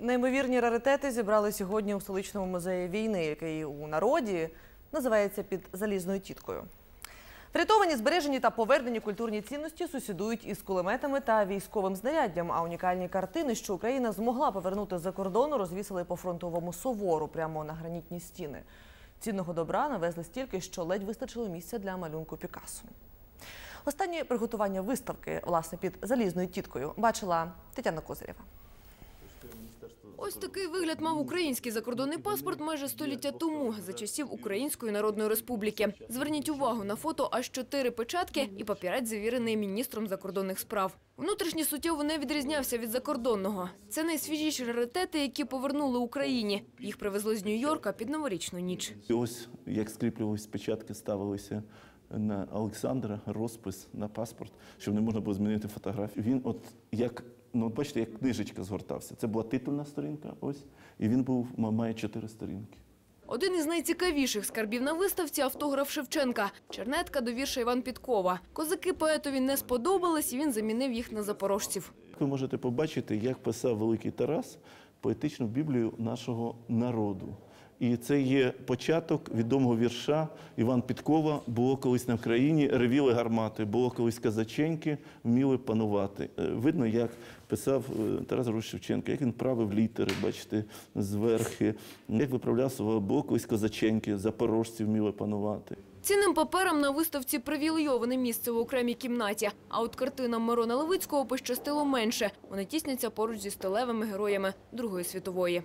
Неймовірні раритети зібрали сьогодні у столичному музеї війни, який у народі називається під залізною тіткою. Врятовані, збережені та повернені культурні цінності сусідують із кулеметами та військовим знаряддям. А унікальні картини, що Україна змогла повернути з-за кордону, розвісили по фронтовому сувору прямо на гранітні стіни. Цінного добра навезли стільки, що ледь вистачило місця для малюнку Пікассо. Останнє приготування виставки, власне, під залізною тіткою, бачила Тетяна Козирєва. Ось такий вигляд мав український закордонний паспорт майже століття тому, за часів Української Народної Республіки. Зверніть увагу на фото аж чотири печатки і папірець, завірений міністром закордонних справ. Внутрішній суттєво не відрізнявся від закордонного. Це найсвіжіші раритети, які повернули Україні. Їх привезли з Нью-Йорка під новорічну ніч. Ось як скріплювалися печатки, ставилися на Олександра розпис на паспорт, щоб не можна було змінити фотографію. Він, от як ну бачите, як книжечка згортався. Це була титульна сторінка, ось, і він був ма- має чотири сторінки. Один із найцікавіших скарбів на виставці – автограф Шевченка. Чернетка до вірша Іван Підкова. Козаки поетові не сподобались, і він замінив їх на запорожців. Ви можете побачити, як писав великий Тарас поетичну Біблію нашого народу. І це є початок відомого вірша Іван Підкова. Було колись на Вкраїні, ревіли гармати, було колись казаченьки, вміли панувати. Е, Видно, як писав е, Тарас Григорович як він правив літери, бачите, зверхи, як виправляв слово, було колись козаченьки, запорожці вміли панувати. Цінним паперам на виставці привілейоване місце в окремій кімнаті. А от картинам Мирона Левицького пощастило менше. Вони тісняться поруч зі сталевими героями Другої світової.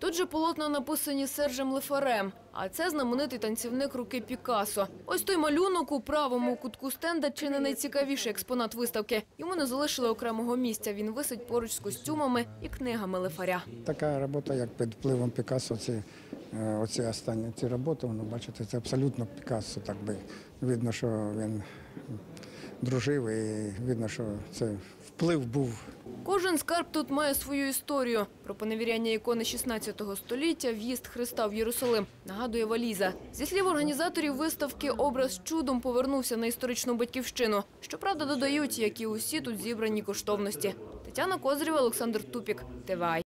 Тут же полотна написані Сержем Лефарем, а це знаменитий танцівник руки Пікассо. Ось той малюнок у правому кутку стенда чи не найцікавіший експонат виставки. Йому не залишили окремого місця. Він висить поруч з костюмами і книгами Лефаря. Така робота, як під впливом Пікассо, ці, е, оці останні ці роботи, воно бачите, це абсолютно Пікассо. Так би видно, що він дружив, і видно, що це вплив був Кожен скарб тут має свою історію. Про поневіряння ікони 16 століття, в'їзд Христа в Єрусалим, нагадує валіза. Зі слів організаторів виставки, образ чудом повернувся на історичну батьківщину. Щоправда, додають, як і усі тут зібрані коштовності. Тетяна Козрєва, Олександр Тупік, ТВА.